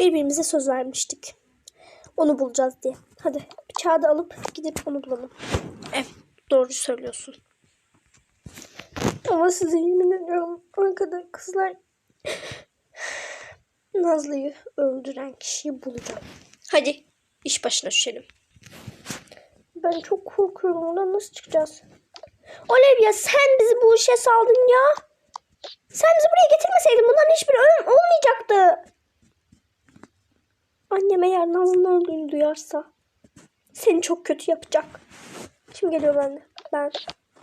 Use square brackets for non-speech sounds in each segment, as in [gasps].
Birbirimize söz vermiştik. Onu bulacağız diye. Hadi bir kağıdı alıp gidip onu bulalım. Evet doğru söylüyorsun. Ama size yemin ediyorum arkada kızlar [sighs] Nazlı'yı öldüren kişiyi bulacağım. Hadi iş başına düşelim. Ben çok korkuyorum. Oradan nasıl çıkacağız? Olivia sen bizi bu işe saldın ya. Sen bizi buraya getirmeseydin bunların hiçbir ölüm olmayacaktı. Annem eğer Nazlı'nın öldüğünü duyarsa seni çok kötü yapacak. Kim geliyor bende? Ben,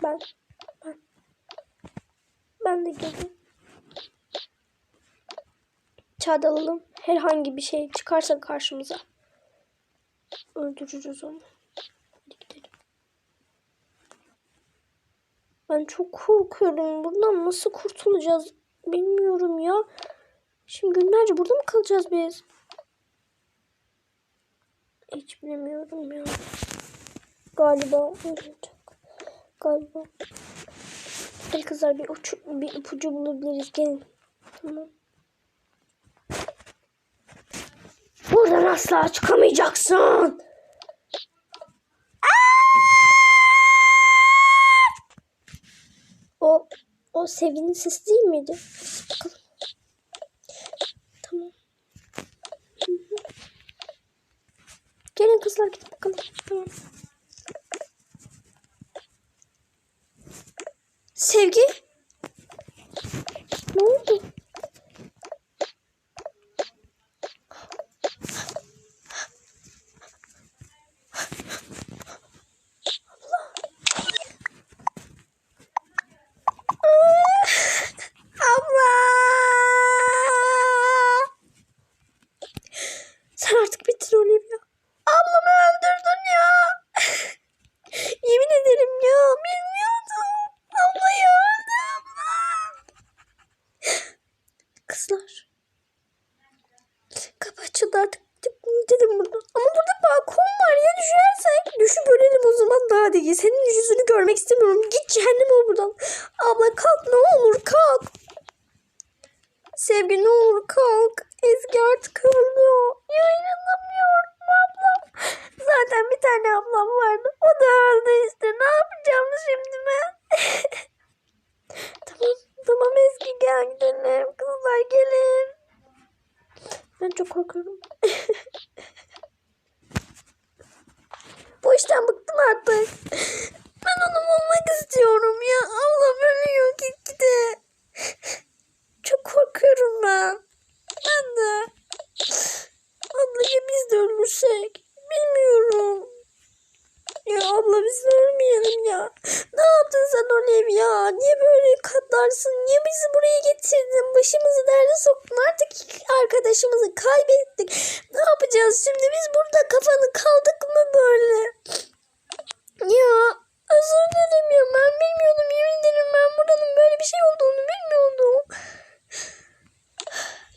ben, ben. Ben de geliyorum. Kağıt alalım. Herhangi bir şey çıkarsa karşımıza öldürürüz onu. Hadi gidelim. Ben çok korkuyorum. Buradan nasıl kurtulacağız bilmiyorum ya. Şimdi günlerce burada mı kalacağız biz? Hiç bilmiyorum ya. Galiba olacak. Galiba. Hadi kızlar bir, uçu, bir ipucu bulabiliriz. Gelin. Tamam. Buradan asla çıkamayacaksın. O o sevginin sesi değil miydi? Hadi bakalım. Tamam. Hı hı. Gelin kızlar gidip bakalım. Tamam. Sevgi? Ne oldu? Abla! Sen artık bittin Olivia. Ablamı öldürdün ya. Yemin ederim ya. Bilmiyordum. Ablayı öldü abla. Kızlar. Kapı açıldı artık. Dedim burada. Ama burada balkon var ya düşersek. Düşüp ölelim o zaman daha değil. Senin yüzünü görmek istemiyorum. Git cehennem ol buradan. Abla kalk ne olur kalk. Sevgi ne olur kalk. Ezgi artık öldü. Ya inanamıyorum abla. Zaten bir tane ablam vardı. O da öldü işte. Ne yapacağım şimdi ben? [laughs] tamam. Tamam Ezgi gel gidelim. Kızlar gelin. Ben çok korkuyorum. [laughs] Bu işten bıktım artık. Ben onu bulmak istiyorum ya. Ablam ölüyor gitgide. Çok korkuyorum ben. Ben de. Abla ya biz de ölürsek? Bilmiyorum. Ya abla biz ölmeyelim ya. Ne yaptın sen Olivia? Niye böyle katlarsın? Niye bizi buraya getirdin? Başımızı derde soktun. Artık arkadaşımızı kaybettik. Ne yapacağız şimdi? Biz burada kafanı kaldık mı böyle? Ya özür dilerim ya. Ben bilmiyordum. Yemin ederim ben buranın böyle bir şey olduğunu bilmiyordum.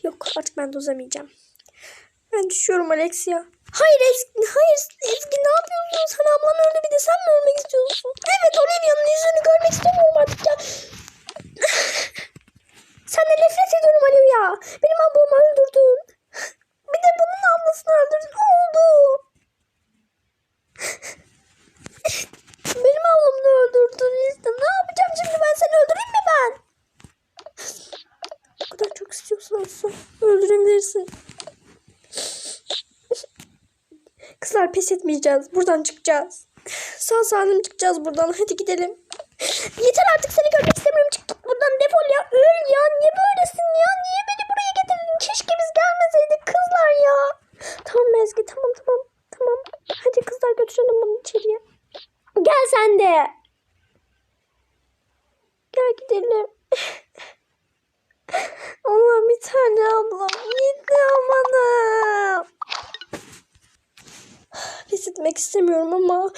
Yok artık ben de uzamayacağım. Ben düşüyorum Alexia. Hayır Ezgi, hayır Ezgi ne yapıyorsun? Sen ablan öldü bir de sen mi ölmek istiyorsun? Evet Olivia'nın yüzünü görmek istemiyorum artık ya. [laughs] Senden nefret ediyorum Olivia. Benim ablamı öldürdün. Bir de bunun ablasını öldürdün. Ne oldu? Benim ablamı da öldürdün işte. Ne yapacağım şimdi ben seni öldüreyim mi ben? O kadar çok istiyorsan olsun. Öldürebilirsin. Kızlar pes etmeyeceğiz. Buradan çıkacağız. Sağ salim çıkacağız buradan. Hadi gidelim. Yeter artık seni görmek istemiyorum. Çık git buradan defol ya. Öl ya. Niye böylesin ya? Niye beni buraya getirdin? Keşke biz gelmeseydik kızlar ya. Tamam Ezgi tamam tamam. Tamam. Hadi kızlar götürelim bunu içeriye. Gel sen de. Gel gidelim. Allah bir tane ablam. Gitti amanım. Pes etmek istemiyorum ama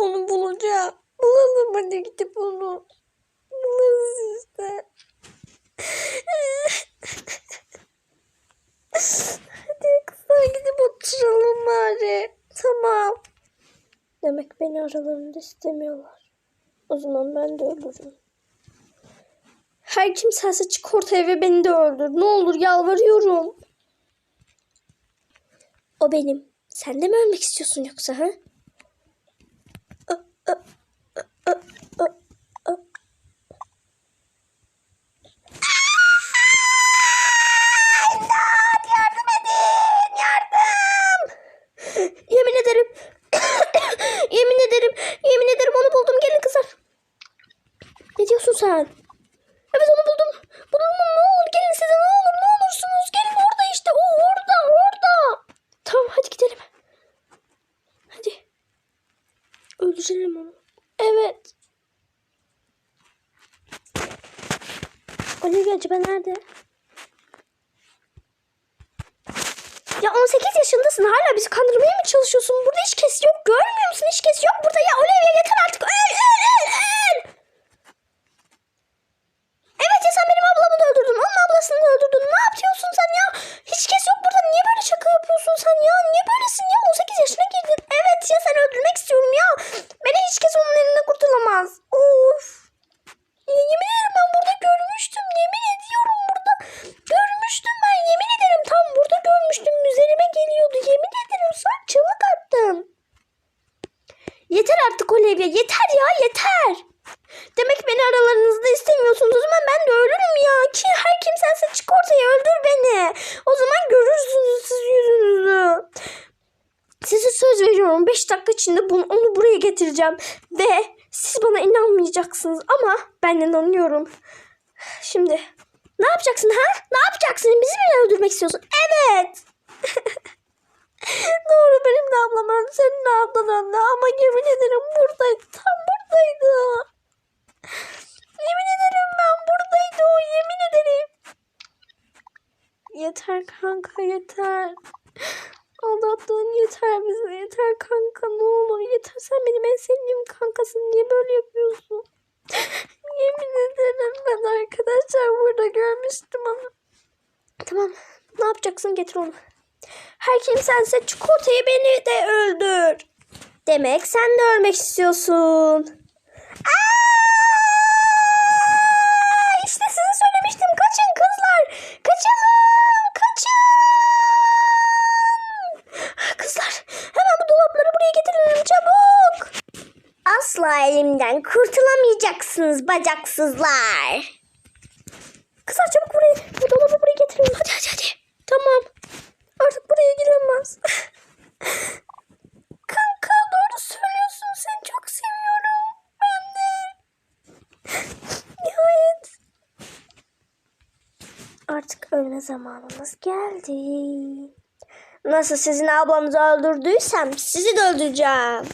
onu bulacağım. Bulalım hadi gidip onu. Buluruz işte. hadi kızlar gidip oturalım bari. Tamam. Demek beni aralarında istemiyorlar. O zaman ben de ölürüm. Her kimsense çık ortaya ve beni de öldür. Ne olur yalvarıyorum. o benim. Sen de mi ölmek istiyorsun yoksa ha? İmdat! Yardım edin! Yardım! Yemin ederim. yemin ederim. Yemin ederim onu buldum. Gelin kızlar. Ne diyorsun sen? Evet onu buldum. Buldum mu? Ne olur gelin size ne olur ne olursunuz. Gelin orada işte. O orada orada. Tamam hadi gidelim. Hadi. Öldürelim onu. Evet. Olivia nerede? Ya 18 yaşındasın hala bizi kandırmaya mı çalışıyorsun? Burada hiç kes yok. Görmüyor musun? Hiç kes yok burada. Ya Olivia yeter artık. Öl öl öl öl. Evet ya sen benim ablamı da öldürdün. Onun ablasını da öldürdün. Ne yapıyorsun sen ya? Hiç kes yok burada. Niye böyle şaka yapıyorsun sen ya? Niye böylesin ya? 18 yaşına girdin. Evet ya sen öldürmek istiyorum ya. Beni hiç kes onun elinden kurtulamaz. Of. Yemin ederim ben burada görmüştüm. Yemin ediyorum burada görmüştüm ben. Yemin ederim tam burada görmüştüm. Üzerime geliyordu. Yemin ederim sen çığlık attın. Yeter artık Olivia. Yeter ya yeter. Demek beni aralarınızda istemiyorsunuz. O zaman ben de ölürüm ya. Ki her kim sense çık ortaya öldür beni. O zaman görürsünüz siz yüzünüzü. Size söz veriyorum 5 dakika içinde bunu, onu buraya getireceğim. Ve siz bana inanmayacaksınız ama ben inanıyorum. Şimdi ne yapacaksın ha? Ne yapacaksın? Bizi mi öldürmek istiyorsun? Evet. [laughs] Doğru benim de ablam öldü. Senin de ablan öldü. Ama yemin ederim buradaydı. Tam buradaydı. Yemin ederim ben buradaydı. Yemin ederim. Yeter kanka yeter. Yeter bize yeter kanka ne olur yeter sen benim en sevdiğim kankasın niye böyle yapıyorsun? [laughs] Yemin ederim ben arkadaşlar burada görmüştüm onu. Tamam ne yapacaksın getir onu. Her kim sense çık ortaya beni de öldür. Demek sen de ölmek istiyorsun. Aa, işte size söylemiştim kaçın kızlar. Kaçalım kaçın. Kızlar hemen bu dolapları buraya getirelim çabuk. Asla elimden kurtulamayacaksınız bacaksızlar. Kızlar çabuk buraya bu dolabı buraya getirelim. Hadi hadi hadi. Tamam. Artık buraya giremez. [laughs] Kanka doğru söylüyorsun. Seni çok seviyorum. Ben de. Nihayet. Artık ölme zamanımız geldi. Nasıl sizin ablanızı öldürdüysem sizi de öldüreceğim.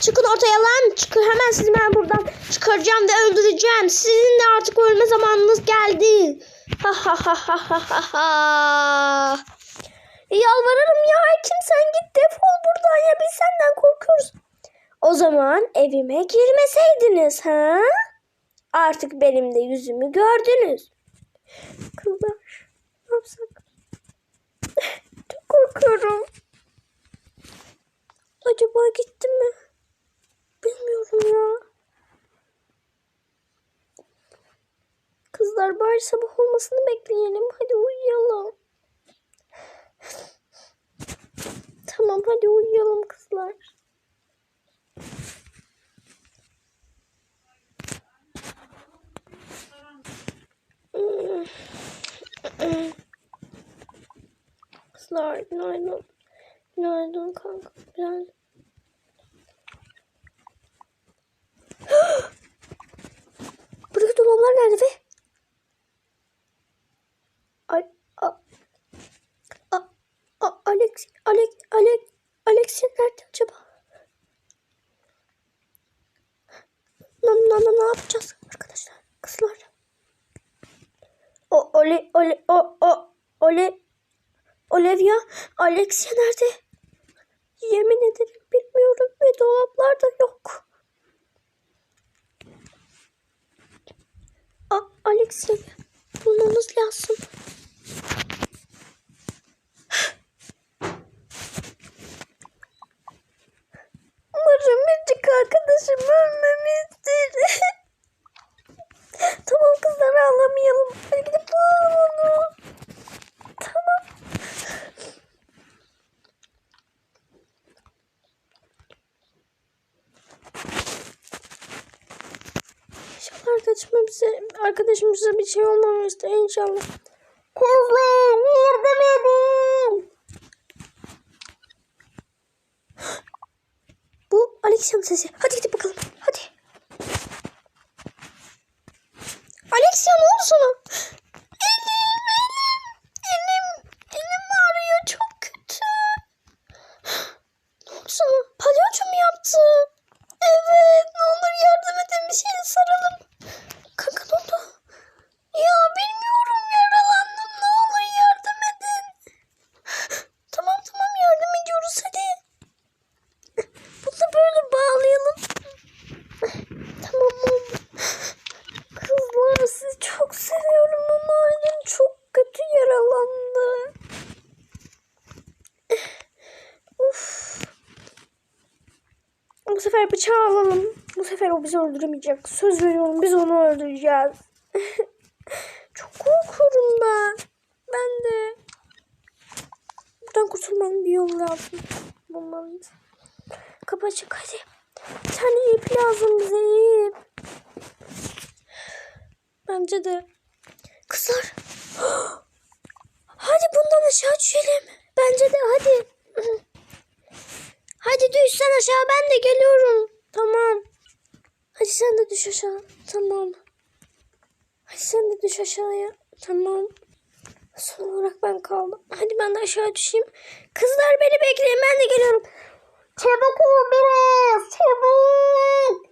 Çıkın ortaya lan. Çıkın hemen sizi ben buradan çıkaracağım ve öldüreceğim. Sizin de artık ölme zamanınız geldi. Ha ha ha ha ha ha. Yalvarırım ya Hakim sen git defol buradan ya biz senden korkuyoruz. O zaman evime girmeseydiniz ha? Artık benim de yüzümü gördünüz. Kızlar ne yapsak? Korkuyorum. Acaba gitti mi? Bilmiyorum ya. Kızlar bari sabah olmasını bekleyelim. Hadi uyuyalım. Tamam hadi uyuyalım kızlar. Kızlar günaydın. Günaydın kanka. Günaydın. [gasps] Buradaki dolaplar nerede be? Ay, a, a, a, Alex, Alex, Alex, Alexia nerede acaba? Ne, ne, ne, ne yapacağız arkadaşlar? Kızlar. O, Oli, Oli, o, o, Oli, Olivia, Alexia nerede? Yemin ederim bilmiyorum ve dolaplarda yok. A Alexia bulmamız lazım. [gasps] Umarım biricik arkadaşım ölmemiştir. [laughs] tamam kızlar ağlamayalım. Hadi gidip bulalım onu. Tamam. Arkadaşım bize, arkadaşımıza bir şey olmamıştı inşallah. Kızlar yardım edin. [gasps] Bu Alexia'nın sesi. Hadi gidip bakalım. Hadi. Alexia ne oldu sana? Elim, elim, elim, elim ağrıyor çok kötü. Ne oldu sana? Palyaço mu yaptı? Evet, ne olur yardım edin bir şeyle saralım. Kanka ne oldu? Ya bilmiyorum yaralandım ne olur yardım edin. Tamam tamam yardım ediyoruz hadi. Bunu da böyle bağlayalım. Tamam oldu. Kızlar sizi çok seviyorum ama annem çok kötü yaralandı. Uf. Bu sefer bıçağı alalım. Bu sefer o bizi öldüremeyecek. Söz veriyorum biz onu öldüreceğiz. [laughs] çok korkuyorum ben. Ben de. Buradan kurtulmanın bir yolu lazım. Bulmalıyız. Kapı açık hadi. Bir tane ip lazım bize ip. Bence de. Kızlar. [gasps] Hadi bundan aşağı düşelim. Bence de hadi. [laughs] Hadi düş sen aşağı ben de geliyorum. Tamam. Hadi sen de düş aşağı. Tamam. Hadi sen de düş aşağıya. Tamam. Son olarak ben kaldım. Hadi ben de aşağı düşeyim. Kızlar beni bekleyin ben de geliyorum. Çabuk ol biraz. Çabuk.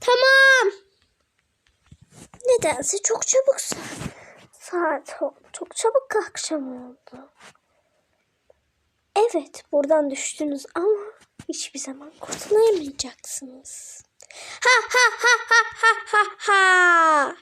Tamam. Nedense çok çabuk saat. Çok çabuk akşam oldu. Evet buradan düştünüz ama hiçbir zaman kurtulamayacaksınız. Ha ha ha ha ha ha ha.